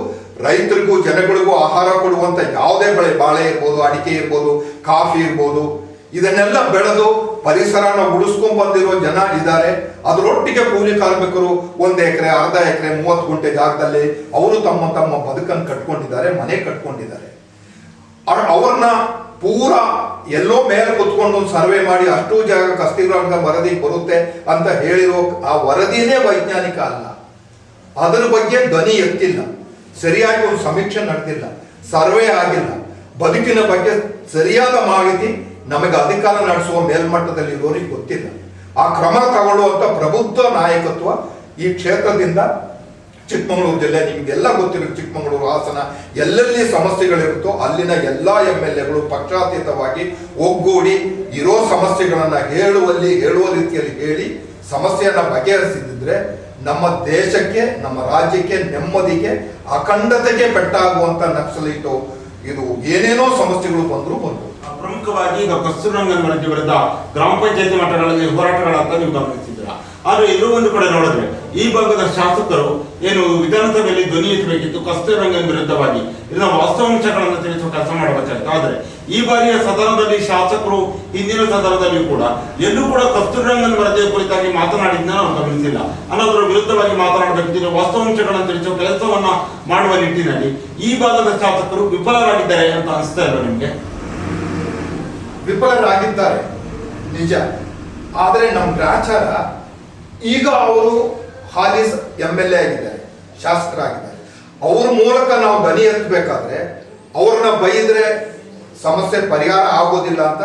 ರೈತರಿಗೂ ಜನಗಳಿಗೂ ಆಹಾರ ಕೊಡುವಂತ ಯಾವುದೇ ಬೆಳೆ, ಬಾಳೆ ಇರ್ಬೋದು, ಅಡಿಕೆ ಇರ್ಬೋದು, ಕಾಫಿ ಇರ್ಬೋದು, ಇದನ್ನೆಲ್ಲ ಬೆಳೆದು ಪರಿಸರನ ಉಳಿಸ್ಕೊಂಡ್ ಬಂದಿರೋ ಜನ ಇದ್ದಾರೆ. ಅದರೊಟ್ಟಿಗೆ ಕೂಲಿ ಕಾರ್ಮಿಕರು ಒಂದು ಎಕರೆ, ಅರ್ಧ ಎಕರೆ, ಮೂವತ್ತು ಗುಂಟೆ ಜಾಗದಲ್ಲಿ ಅವರು ತಮ್ಮ ತಮ್ಮ ಬದುಕನ್ನು ಕಟ್ಕೊಂಡಿದ್ದಾರೆ, ಮನೆ ಕಟ್ಕೊಂಡಿದ್ದಾರೆ. ಅವ್ರ- ಅವ್ರನ್ನ ಪೂರ ಎಲ್ಲೋ ಮೇಲೆ ಕುತ್ಕೊಂಡು ಒಂದು ಸರ್ವೆ ಮಾಡಿ ಅಷ್ಟು ಜಾಗ ಕಸ್ತಿರಂಗ ವರದಿ ಬರುತ್ತೆ ಅಂತ ಹೇಳಿರೋ ಆ ವರದಿನೇ ವೈಜ್ಞಾನಿಕ ಅಲ್ಲ. ಅದರ ಬಗ್ಗೆ ಧ್ವನಿ ಎತ್ತಿಲ್ಲ. ಸರಿಯಾಗಿ ಒಂದು ಸಮೀಕ್ಷೆ ನಡೆದಿಲ್ಲ, ಸರ್ವೆ ಆಗಿಲ್ಲ. ಬದುಕಿನ ಬಗ್ಗೆ ಸರಿಯಾದ ಮಾಹಿತಿ ನಮಗೆ ಅಧಿಕಾರ ನಡೆಸುವ ಮೇಲ್ಮಟ್ಟದಲ್ಲಿ ಇರೋರಿಗೆ ಗೊತ್ತಿಲ್ಲ. ಆ ಕ್ರಮ ತಗೊಳ್ಳುವಂಥ ಪ್ರಬುದ್ಧ ನಾಯಕತ್ವ ಈ ಕ್ಷೇತ್ರದಿಂದ ಚಿಕ್ಕಮಗಳೂರು ಜಿಲ್ಲೆ, ನಿಮಗೆಲ್ಲ ಗೊತ್ತಿರೋ ಚಿಕ್ಕಮಗಳೂರು ಹಾಸನ, ಎಲ್ಲೆಲ್ಲಿ ಸಮಸ್ಯೆಗಳಿರುತ್ತೋ ಅಲ್ಲಿನ ಎಲ್ಲ ಎಂ ಎಲ್ ಎಗಳು ಪಕ್ಷಾತೀತವಾಗಿ ಒಗ್ಗೂಡಿ ಇರೋ ಸಮಸ್ಯೆಗಳನ್ನು ಹೇಳುವಲ್ಲಿ, ಹೇಳುವ ರೀತಿಯಲ್ಲಿ ಹೇಳಿ ಸಮಸ್ಯೆಯನ್ನು ಬಗೆಹರಿಸಿದ್ರೆ ನಮ್ಮ ದೇಶಕ್ಕೆ, ನಮ್ಮ ರಾಜ್ಯಕ್ಕೆ, ನೆಮ್ಮದಿಗೆ, ಅಖಂಡತೆಗೆ ಪೆಟ್ಟಾಗುವಂತ ನಕ್ಸಲೈಟು, ಇದು ಏನೇನೋ ಸಮಸ್ಯೆಗಳು ಬಂದರೂ ಬಂದವು ಪ್ರಮುಖವಾಗಿ ಈಗ ಕಸ್ತೂರಂಗನ ವರದಿ ವಿರುದ್ಧ ಗ್ರಾಮ ಪಂಚಾಯತಿ ಮಟ್ಟಗಳಲ್ಲಿ ಹೋರಾಟಗಳಂತ ನೀವು ಗಮನಿಸಿದ್ದೀರಾ. ಆದ್ರೆ ಎಲ್ಲೋ ಒಂದು ಕಡೆ ನೋಡಿದ್ರೆ ಈ ಭಾಗದ ಶಾಸಕರು ಏನು ವಿಧಾನಸಭೆಯಲ್ಲಿ ಧ್ವನಿ ಎತ್ತಬೇಕಿತ್ತು ಕಸ್ತೂರಂಗನ್ ವಿರುದ್ಧವಾಗಿ. ಇದನ್ನ ವಾಸ್ತವಾಂಶಗಳನ್ನು ತಿಳಿಸುವ ಕೆಲಸ ಮಾಡಬೇಕಾಗಿತ್ತು ಆದರೆ, ಈ ಬಾರಿಯ ಸದನದಲ್ಲಿ ಶಾಸಕರು ಹಿಂದಿನ ಸದನದಲ್ಲಿ ಕೂಡ, ಎಲ್ಲೂ ಕೂಡ ಕಸ್ತೂರಿರಂಗನ್ ವರದಿಯ ಕುರಿತಾಗಿ ಮಾತನಾಡಿದ್ನ ನಾವು ಗಮನಿಸಿಲ್ಲ. ಅನ್ನೋದರ ವಿರುದ್ಧವಾಗಿ ಮಾತನಾಡಬೇಕಿದ್ರೆ ವಾಸ್ತವಾಂಶಗಳನ್ನು ತಿಳಿಸುವ ಕೆಲಸವನ್ನ ಮಾಡುವ ನಿಟ್ಟಿನಲ್ಲಿ ಈ ಭಾಗದ ಶಾಸಕರು ವಿಫಲರಾಗಿದ್ದಾರೆ ಅಂತ ಅನಿಸ್ತಾ ಇಲ್ಲ ನಿಮಗೆ? ವಿಫಲರಾಗಿದ್ದಾರೆ. ನಿಜ. ಆದರೆ ನಮ್ಮ ಗ್ರಾಚಾರ, ಈಗ ಅವರು ಹಾಲಿ ಎಂ ಎಲ್ ಎ ಆಗಿದ್ದಾರೆ, ಶಾಸಕರಾಗಿದ್ದಾರೆ. ಅವ್ರ ಮೂಲಕ ನಾವು ಧ್ವನಿ ಎತ್ತಬೇಕಾದ್ರೆ ಅವ್ರನ್ನ ಬೈದ್ರೆ ಸಮಸ್ಯೆ ಪರಿಹಾರ ಆಗೋದಿಲ್ಲ ಅಂತ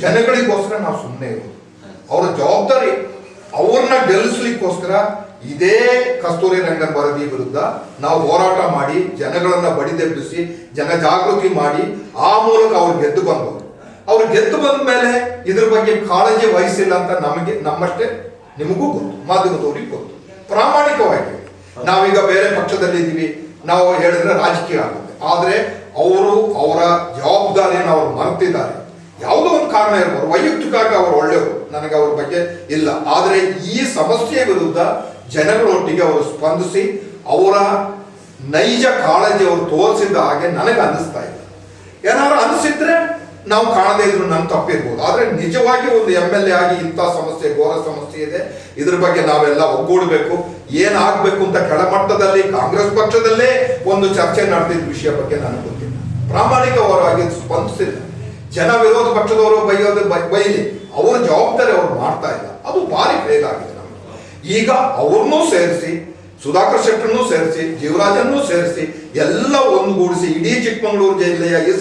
ಜನಗಳಿಗೋಸ್ಕರ ನಾವು ಸುಮ್ಮನೆ ಇರೋದು. ಅವ್ರ ಜವಾಬ್ದಾರಿ ಅವ್ರನ್ನ ಗೆಲ್ಲಿಸ್ಲಿಕ್ಕೋಸ್ಕರ ಇದೇ ಕಸ್ತೂರಿ ರಂಗನ್ ವರದಿ ವಿರುದ್ಧ ನಾವು ಹೋರಾಟ ಮಾಡಿ, ಜನಗಳನ್ನ ಬಡಿದೆಬ್ಬಿಸಿ ಜನ ಜಾಗೃತಿ ಮಾಡಿ ಆ ಮೂಲಕ ಅವ್ರು ಗೆದ್ದು ಬಂದವರು. ಅವ್ರು ಗೆದ್ದು ಬಂದ ಮೇಲೆ ಇದ್ರ ಬಗ್ಗೆ ಕಾಳಜಿ ವಹಿಸಿಲ್ಲ ಅಂತ ನಮಗೆ ನಮ್ಮಷ್ಟೇ ನಿಮಗೂ ಗೊತ್ತು, ಮಾಧ್ಯಮದವ್ರಿಗೆ ಗೊತ್ತು. ಪ್ರಾಮಾಣಿಕವಾಗಿ. ನಾವೀಗ ಬೇರೆ ಪಕ್ಷದಲ್ಲಿ ಇದ್ದೀವಿ ನಾವು ಹೇಳಿದ್ರೆ ರಾಜಕೀಯ ಆಗುತ್ತೆ. ಆದರೆ ಅವರು ಅವರ ಜವಾಬ್ದಾರಿಯನ್ನು ಅವರು ಮರೆತಿದ್ದಾರೆ. ಯಾವುದೋ ಒಂದು ಕಾರಣ ಇರ್ಬೋದು. ವೈಯಕ್ತಿಕವಾಗಿ ಅವರು ಒಳ್ಳೆಯವರು. ನನಗೆ ಅವ್ರ ಬಗ್ಗೆ ಇಲ್ಲ. ಆದರೆ ಈ ಸಮಸ್ಯೆಯ ವಿರುದ್ಧ ಜನಗಳೊಟ್ಟಿಗೆ ಅವರು ಸ್ಪಂದಿಸಿ ಅವರ ನೈಜ ಕಾಳಜಿ ಅವರು ತೋರಿಸಿದ ಹಾಗೆ ನನಗೆ ಅನ್ನಿಸ್ತಾ ಇಲ್ಲ. ಏನಾದ್ರು ಅನಿಸಿದ್ರೆ ನಾವು ಕಾಣದೇ ಇದ್ರು ನನ್ ತಪ್ಪಿರ್ಬೋದು. ಆದ್ರೆ ನಿಜವಾಗಿ ಒಂದು ಎಂ ಎಲ್ ಎ ಆಗಿ ಇಂಥ ಸಮಸ್ಯೆ, ಘೋರ ಸಮಸ್ಯೆ ಇದೆ. ಇದ್ರ ಬಗ್ಗೆ ನಾವೆಲ್ಲ ಒಗ್ಗೂಡಬೇಕು. ಏನಾಗಬೇಕು ಅಂತ ಕೆಳಮಟ್ಟದಲ್ಲಿ, ಕಾಂಗ್ರೆಸ್ ಪಕ್ಷದಲ್ಲೇ ಒಂದು ಚರ್ಚೆ ನಡೆದಿದ್ದ ವಿಷಯ ಬಗ್ಗೆ ನನಗೆ ಗೊತ್ತಿಲ್ಲ. ಪ್ರಾಮಾಣಿಕವಾಗಿ ಸ್ಪಂದಿಸಿಲ್ಲ. ಜನ ವಿರೋಧ ಪಕ್ಷದವರು ಬೈಯೋದು ಬೈಲಿ. ಅವ್ರ ಜವಾಬ್ದಾರಿ ಅವ್ರು ಮಾಡ್ತಾ ಇಲ್ಲ. ಅದು ಭಾರಿ ಫೇಲ್ ಆಗಿದೆ ನಮಗೆ. ಈಗ ಅವ್ರನ್ನೂ ಸೇರಿಸಿ ಸುಧಾಕರ್ ಶೆಟ್ಟರನ್ನು ಸೇರಿಸಿ, ಜೀವರಾಜನ್ನು ಸೇರಿಸಿ, ಎಲ್ಲ ಒಂದುಗೂಡಿಸಿ, ಇಡೀ ಚಿಕ್ಕಮಗಳೂರು ಜಿಲ್ಲೆಯ ಈ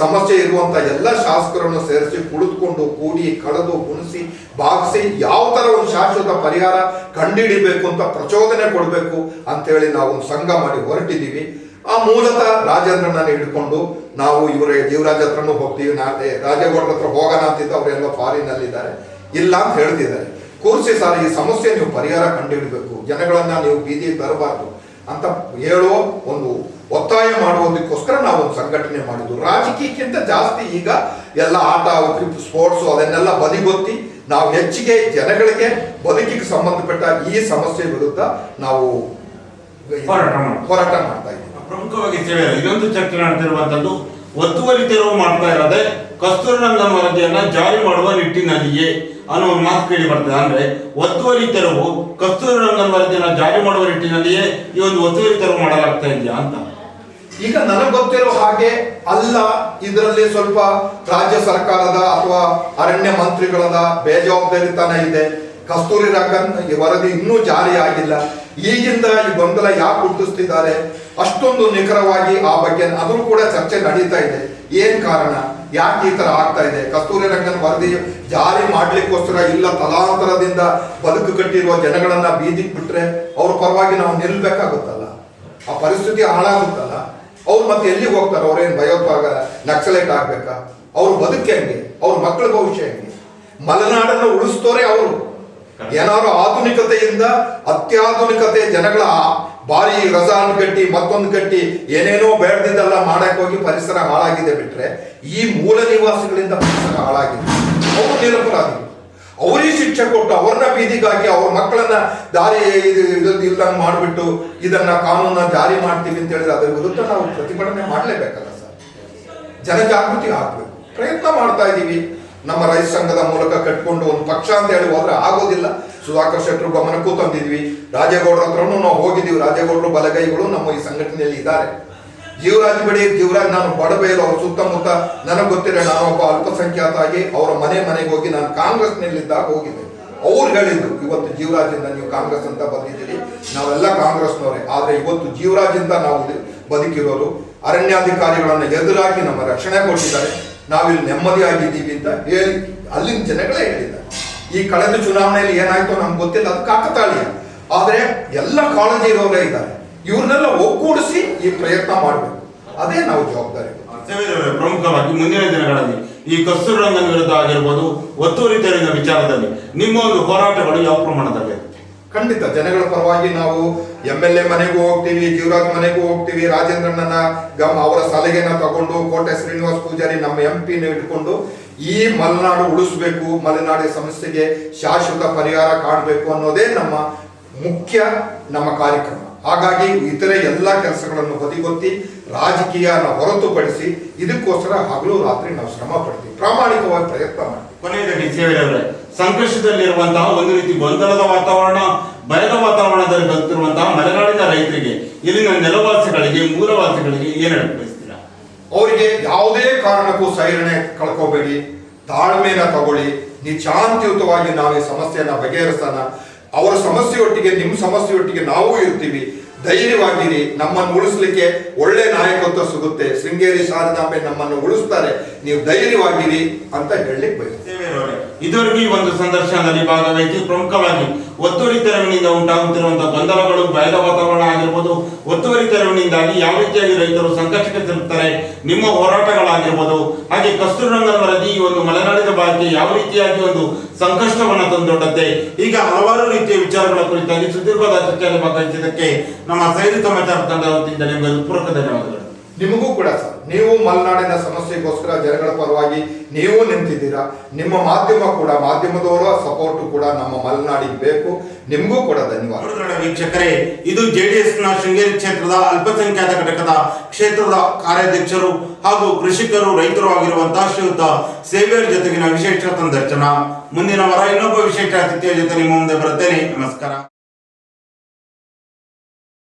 ಸಮಸ್ಯೆ ಇರುವಂತ ಎಲ್ಲ ಶಾಸಕರನ್ನು ಸೇರಿಸಿ, ಕುಳಿತುಕೊಂಡು, ಕೂಡಿ, ಕಳೆದು, ಗುಣಿಸಿ ಭಾಗಿಸಿ ಯಾವ ಥರ ಒಂದು ಶಾಶ್ವತ ಪರಿಹಾರ ಕಂಡುಹಿಡಿಬೇಕು ಅಂತ ಪ್ರಚೋದನೆ ಕೊಡಬೇಕು ಅಂತೇಳಿ ನಾವು ಒಂದು ಸಂಘ ಮಾಡಿ ಹೊರಟಿದ್ದೀವಿ. ಆ ಮೂಲತಃ ರಾಜೇಂದ್ರನನ್ನು ಹಿಡ್ಕೊಂಡು ನಾವು ಇವರ ಜೀವರಾಜ ಹತ್ರನೂ ಹೋಗ್ತೀವಿ, ನಾಳೆ ರಾಜೇಗೌಡರ ಹತ್ರ ಹೋಗೋಣ ಅಂತಿದ್ದು ಅವರೆಲ್ಲ ಫಾರಿನಲ್ಲಿದ್ದಾರೆ ಇಲ್ಲ ಅಂತ ಹೇಳ್ತಿದ್ದಾರೆ. ಕೂರಿಸಿ ಸರ್ ಈ ಸಮಸ್ಯೆ ನೀವು ಪರಿಹಾರ ಕಂಡುಹಿಡಬೇಕು. ಜನಗಳನ್ನ ನೀವು ಬೀದಿ ತರಬಾರ್ದು ಅಂತ ಹೇಳೋ ಒಂದು ಒತ್ತಾಯ ಮಾಡುವುದಕ್ಕೋಸ್ಕರ ನಾವು ಒಂದು ಸಂಘಟನೆ ಮಾಡಿದ್ದು ರಾಜಕೀಯಕ್ಕಿಂತ ಜಾಸ್ತಿ ಈಗ ಎಲ್ಲ ಆಟ ಸ್ಪೋರ್ಟ್ಸ್ ಅದನ್ನೆಲ್ಲ ಬದಿಗೊತ್ತಿ ನಾವು ಹೆಚ್ಚಿಗೆ ಜನಗಳಿಗೆ ಬದುಕಿಗೆ ಸಂಬಂಧಪಟ್ಟ ಈ ಸಮಸ್ಯೆ ವಿರುದ್ಧ ನಾವು ಹೋರಾಟ ಹೋರಾಟ ಮಾಡ್ತಾ ಇದ್ದೀವಿ. ಪ್ರಮುಖವಾಗಿ ಸೇವೆ ಇದೊಂದು ಚರ್ಚೆ ನಡೆದಿರುವಂತದ್ದು ಒತ್ತುವರಿ ತೆರವು ಮಾಡ್ತಾ ಇರದೆ ಕಸ್ತೂರಿ ರಂಗನ್ ವರದಿಯನ್ನ ಜಾರಿ ಮಾಡುವ ನಿಟ್ಟಿನಲ್ಲಿಯೇ ಅನ್ನೋ ಒಂದು ಮಾತು ಕೇಳಿ ಬರ್ತದೆ. ಅಂದ್ರೆ ಒತ್ತುವರಿ ತೆರವು, ಕಸ್ತೂರಿ ರಂಗನ್ ವರದಿಯನ್ನು ಜಾರಿ ಮಾಡುವ ನಿಟ್ಟಿನಲ್ಲಿಯೇ ಈ ಒಂದು ಒತ್ತುವರಿ ತೆರವು ಮಾಡಲಾಗ್ತಾ ಇದೆಯಾ ಅಂತ. ಈಗ ನನಗೆ ಗೊತ್ತಿರೋ ಹಾಗೆ ಅಲ್ಲ, ಇದರಲ್ಲಿ ಸ್ವಲ್ಪ ರಾಜ್ಯ ಸರ್ಕಾರದ ಅಥವಾ ಅರಣ್ಯ ಮಂತ್ರಿಗಳದ ಬೇಜವಾಬ್ದಾರಿತನ ಇದೆ. ಕಸ್ತೂರಿ ರಂಗನ್ ವರದಿ ಇನ್ನೂ ಜಾರಿ ಆಗಿಲ್ಲ. ಈಗಿಂದ ಈ ಗೊಂದಲ ಯಾಕೆ ಹುಟ್ಟಿಸ್ತಿದ್ದಾರೆ? ಅಷ್ಟೊಂದು ನಿಖರವಾಗಿ ಆ ಬಗ್ಗೆ ಅದ್ರೂ ಕೂಡ ಚರ್ಚೆ ನಡೀತಾ ಇದೆ. ಏನ್ ಕಾರಣ? ಯಾಕೆ ಈ ತರ ಆಗ್ತಾ ಇದೆ? ಕಸ್ತೂರಿ ರಂಗನ್ ವರದಿ ಜಾರಿ ಮಾಡ್ಲಿಕ್ಕೋಸ್ಕರ ಇಲ್ಲ, ತಲಾಂತರದಿಂದ ಬದುಕು ಕಟ್ಟಿರುವ ಜನಗಳನ್ನ ಬೀದಿಗೆ ಬಿಟ್ರೆ ಅವ್ರ ಪರವಾಗಿ ನಾವು ನಿಲ್ಬೇಕಾಗುತ್ತಲ್ಲ? ಆ ಪರಿಸ್ಥಿತಿ ಹಾಳಾಗುತ್ತಲ್ಲ? ಅವ್ರು ಮತ್ತೆ ಎಲ್ಲಿಗೆ ಹೋಗ್ತಾರೆ? ಅವ್ರೇನು ಭಯೋತ್ಪಾದ ನಕ್ಸಲೈಟ್ ಆಗ್ಬೇಕಾ? ಅವ್ರ ಬದುಕು ಹೆಂಗೆ? ಅವ್ರ ಮಕ್ಕಳ ಭವಿಷ್ಯ ಹೆಂಗೆ? ಮಲೆನಾಡನ್ನು ಉಳಿಸ್ತೋರೆ ಅವರು. ಏನಾದ್ರು ಆಧುನಿಕತೆಯಿಂದ ಅತ್ಯಾಧುನಿಕತೆ ಜನಗಳ ಭಾರಿ ರಜಾನ್ ಕಟ್ಟಿ, ಮತ್ತೊಂದು ಕಟ್ಟಿ, ಏನೇನೋ ಬೇಡದಿದ್ದೆಲ್ಲ ಮಾಡಕ್ಕೆ ಹೋಗಿ ಪರಿಸರ ಹಾಳಾಗಿದೆ ಬಿಟ್ರೆ ಈ ಮೂಲ ನಿವಾಸಿಗಳಿಂದ ಪರಿಸರ ಹಾಳಾಗಿದೆ. ಅವರು ನಿರಪರಾಧಿಗಳು ಅವರಿಗೆ ಶಿಕ್ಷೆ ಕೊಟ್ಟು ಅವ್ರನ್ನ ಬೀದಿಗಾಗಿ ಅವ್ರ ಮಕ್ಕಳನ್ನ ದಾರಿ ಇಲ್ದಂಗೆ ಮಾಡಿಬಿಟ್ಟು ಇದನ್ನ ಕಾನೂನ ಜಾರಿ ಮಾಡ್ತೀವಿ ಅಂತ ಹೇಳಿದ್ರೆ ಅದರ ವಿರುದ್ಧ ನಾವು ಪ್ರತಿಭಟನೆ ಮಾಡಲೇಬೇಕಲ್ಲ ಸರ್. ಜನಜಾಗೃತಿ ಆಗ್ಬೇಕು. ಪ್ರಯತ್ನ ಮಾಡ್ತಾ ಇದ್ದೀವಿ ನಮ್ಮ ರೈತ ಸಂಘದ ಮೂಲಕ ಕಟ್ಕೊಂಡು ಒಂದು ಪಕ್ಷ ಅಂತ ಹೇಳಿ ಹೋದ್ರೆ ಆಗೋದಿಲ್ಲ. ಸುಧಾಕರ್ ಶೆಟ್ಟರು ಗಮನಕ್ಕೂ ತಂದಿದ್ವಿ ರಾಜೇಗೌಡರ ಹತ್ರನೂ ನಾವು ಹೋಗಿದ್ದೀವಿ. ರಾಜೇಗೌಡರು ಬಲಗೈಗಳು ನಮ್ಮ ಈ ಸಂಘಟನೆಯಲ್ಲಿ ಇದ್ದಾರೆ. ಜೀವರಾಜ್ ಬಡಿ, ಜೀವರಾಜ್, ನಾನು ಬಡಬೇರು, ಅವ್ರ ಸುತ್ತಮುತ್ತ ನನಗೆ ಗೊತ್ತಿರೋ ನಾನು ಒಬ್ಬ ಅಲ್ಪಸಂಖ್ಯಾತ ಆಗಿ ಅವರ ಮನೆ ಮನೆಗೆ ಹೋಗಿ ನಾನು ಕಾಂಗ್ರೆಸ್ನಲ್ಲಿದ್ದಾಗ ಹೋಗಿದ್ದೆ. ಅವ್ರು ಹೇಳಿದ್ರು ಇವತ್ತು ಜೀವರಾಜಿಂದ ನೀವು ಕಾಂಗ್ರೆಸ್ ಅಂತ ಬಂದಿದ್ದೀರಿ. ನಾವೆಲ್ಲ ಕಾಂಗ್ರೆಸ್ನವರೇ. ಆದ್ರೆ ಇವತ್ತು ಜೀವರಾಜಿಂದ ನಾವು ಬದುಕಿರೋರು ಅರಣ್ಯಾಧಿಕಾರಿಗಳನ್ನ ಎದುರಾಗಿ ನಮ್ಮ ರಕ್ಷಣೆ ಕೊಟ್ಟಿದ್ದಾರೆ. ನಾವಿಲ್ಲಿ ನೆಮ್ಮದಿಯಾಗಿದ್ದೀವಿ ಅಂತ ಹೇಳಿ ಅಲ್ಲಿನ ಜನಗಳೇ ಹೇಳಿದ್ದಾರೆ. ಈ ಕಳೆದ ಚುನಾವಣೆಯಲ್ಲಿ ಏನಾಯ್ತೋ ನಮ್ಗೆ ಗೊತ್ತಿಲ್ಲ ಅದು ಕಾಕತಾಳೀಯ ಆದರೆ ಎಲ್ಲ ಕಾಳಜಿ ಇರೋರೇ ಇದ್ದಾರೆ. ಇವ್ರನ್ನೆಲ್ಲ ಒಗ್ಗೂಡಿಸಿ ಈ ಪ್ರಯತ್ನ ಮಾಡಬೇಕು. ಅದೇ ನಾವು ಜವಾಬ್ದಾರಿ. ಪ್ರಮುಖವಾಗಿ ಮುಂದಿನ ದಿನಗಳಲ್ಲಿ ಈ ಕಸ್ತೂರಿ ರಂಗನ್ ವಿರುದ್ಧ ಆಗಿರ್ಬೋದು ಒತ್ತುವರಿ ತೆರವಿನ ವಿಚಾರದಲ್ಲಿ ನಿಮ್ಮ ಒಂದು ಹೋರಾಟಗಳು ಯಾವ ಪ್ರಮಾಣದಲ್ಲಿ? ಖಂಡಿತ ಜನಗಳ ಪರವಾಗಿ ನಾವು ಎಂ ಎಲ್ ಎ ಮನೆಗೂ ಹೋಗ್ತೀವಿ, ಜೀವರಾಜ್ ಮನೆಗೂ ಹೋಗ್ತೀವಿ, ರಾಜೇಂದ್ರಣ್ಣನ ಗಮ್ ಅವರ ಸಲಹೆನ ತಗೊಂಡು ಕೋಟೆ ಶ್ರೀನಿವಾಸ್ ಪೂಜಾರಿ ನಮ್ಮ ಎಂ ಪಿನ ಇಟ್ಕೊಂಡು ಈ ಮಲೆನಾಡು ಉಳಿಸ್ಬೇಕು, ಮಲೆನಾಡಿನ ಸಮಸ್ಯೆಗೆ ಶಾಶ್ವತ ಪರಿಹಾರ ಕಾಣಬೇಕು ಅನ್ನೋದೇ ನಮ್ಮ ಮುಖ್ಯ ನಮ್ಮ ಕಾರ್ಯಕ್ರಮ. ಹಾಗಾಗಿ ಇತರೆ ಎಲ್ಲ ಕೆಲಸಗಳನ್ನು ಬದಿಗೊತ್ತಿ ರಾಜಕೀಯನ ಹೊರತುಪಡಿಸಿ ಇದಕ್ಕೋಸ್ಕರ ಹಗಲು ರಾತ್ರಿ ನಾವು ಶ್ರಮ ಪಡ್ತೀವಿ. ಪ್ರಾಮಾಣಿಕವಾಗಿ ಪ್ರಯತ್ನ ಮಾಡ್ತೀವಿ. ಕೊನೆಯದಾಗಿ ಸೇವೆಯವರೇ ಸಂಕಷ್ಟದಲ್ಲಿರುವಂತಹ ಒಂದು ರೀತಿ ಗೊಂದಲದ ವಾತಾವರಣ ಭಯದ ವಾತಾವರಣದಲ್ಲಿ ಬದುಕಿರುವಂತಹ ಮಲೆನಾಡಿನ ರೈತರಿಗೆ ಇಲ್ಲಿನ ನೆಲವಾಸಿಗಳಿಗೆ ಮೂಲವಾಸಿಗಳಿಗೆ ಏನ್ ಬಯಸ್ತೀರಾ? ಅವರಿಗೆ ಯಾವುದೇ ಕಾರಣಕ್ಕೂ ಸೈರಣೆ ಕಳ್ಕೋಬೇಡಿ ತಾಳ್ಮೆನ ತಗೊಳ್ಳಿ ನಿಶಾಂತಿಯುತವಾಗಿ ನಾವು ಈ ಸಮಸ್ಯೆಯನ್ನ ಬಗೆಹರಿಸೋಣ. ಅವರ ಸಮಸ್ಯೆಯೊಟ್ಟಿಗೆ ನಿಮ್ಮ ಸಮಸ್ಯೆಯೊಟ್ಟಿಗೆ ನಾವು ಇರ್ತೀವಿ. ಧೈರ್ಯವಾಗಿರಿ ನಮ್ಮನ್ನು ಉಳಿಸ್ಲಿಕ್ಕೆ ಒಳ್ಳೆ ನಾಯಕತ್ವ ಸಿಗುತ್ತೆ. ಶೃಂಗೇರಿ ಶಾರದಾಂಬೆ ನಮ್ಮನ್ನು ಉಳಿಸ್ತಾರೆ. ನೀವು ಧೈರ್ಯವಾಗಿರಿ ಅಂತ ಹೇಳಲಿಕ್ಕೆ ಬಯಸ್ತೀನಿ ಸೇವೆಯವರೇ, ಇದುವರೆಗೂ ಈ ಒಂದು ಸಂದರ್ಶನದಲ್ಲಿ ಭಾಗವಹಿಸಿ ಪ್ರಮುಖವಾಗಿ ಒತ್ತುವರಿ ತೆರವಿನಿಂದ ಉಂಟಾಗುತ್ತಿರುವಂತಹ ಗೊಂದಲಗಳು, ಭಯದ ವಾತಾವರಣ ಆಗಿರ್ಬೋದು, ಒತ್ತುವರಿ ತೆರವಿನಿಂದಾಗಿ ಯಾವ ರೀತಿಯಾಗಿ ರೈತರು ಸಂಕಷ್ಟಕ್ಕೆ ಸಿಲುಕ್ತಾರೆ, ನಿಮ್ಮ ಹೋರಾಟಗಳಾಗಿರ್ಬೋದು, ಹಾಗೆ ಕಸ್ತೂರಿ ರಂಗನ್ ವರದಿ ಈ ಒಂದು ಮಲೆನಾಡಿನ ಭಾಗಕ್ಕೆ ಯಾವ ರೀತಿಯಾಗಿ ಒಂದು ಸಂಕಷ್ಟವನ್ನು ತಂದೊಡ್ಡತ್ತೆ ಈಗ ಹಲವಾರು ರೀತಿಯ ವಿಚಾರಗಳ ಕುರಿತಾಗಿ ಸುದೀರ್ಘವಾದ ಚರ್ಚೆಯಲ್ಲಿ ಭಾಗವಹಿಸಿದ್ದಕ್ಕೆ ನಮ್ಮ ಸೈನಿಕ ಸಮಾಚಾರ ತಂಡ ನಿಮಗೆ ಪೂರ್ವಕ ಧನ್ಯವಾದಗಳು. ನಿಮಗೂ ಕೂಡ ಸರ್, ನೀವು ಮಲೆನಾಡಿನ ಸಮಸ್ಯೆಗೋಸ್ಕರ ಜನಗಳ ಪರವಾಗಿ ನೀವು ನಿಂತಿದ್ದೀರಾ? ನಿಮ್ಮ ಮಾಧ್ಯಮ ಕೂಡ, ಮಾಧ್ಯಮದವರ ಸಪೋರ್ಟ್ ಕೂಡ ನಮ್ಮ ಮಲೆನಾಡಿಗೆ ಬೇಕು. ನಿಮಗೂ ಕೂಡ ಧನ್ಯವಾದ. ವೀಕ್ಷಕರೇ, ಇದು ಜೆಡಿಎಸ್ನ ಶೃಂಗೇರಿ ಕ್ಷೇತ್ರದ ಅಲ್ಪಸಂಖ್ಯಾತ ಘಟಕದ ಕ್ಷೇತ್ರದ ಕಾರ್ಯಾಧ್ಯಕ್ಷರು ಹಾಗೂ ಕೃಷಿಕರು, ರೈತರು ಆಗಿರುವಂತಹ ಶ್ರೀಯುತ ಸೇವಿಯರ್ ಜೊತೆಗಿನ ವಿಶೇಷ ಸಂದರ್ಶನ ಮುಂದಿನ ವಾರ ಇನ್ನೊಬ್ಬ ವಿಶೇಷ ಅತಿಥಿಯ ಜೊತೆ ನಿಮ್ಮ ಮುಂದೆ ಬರುತ್ತೇನೆ. ನಮಸ್ಕಾರ.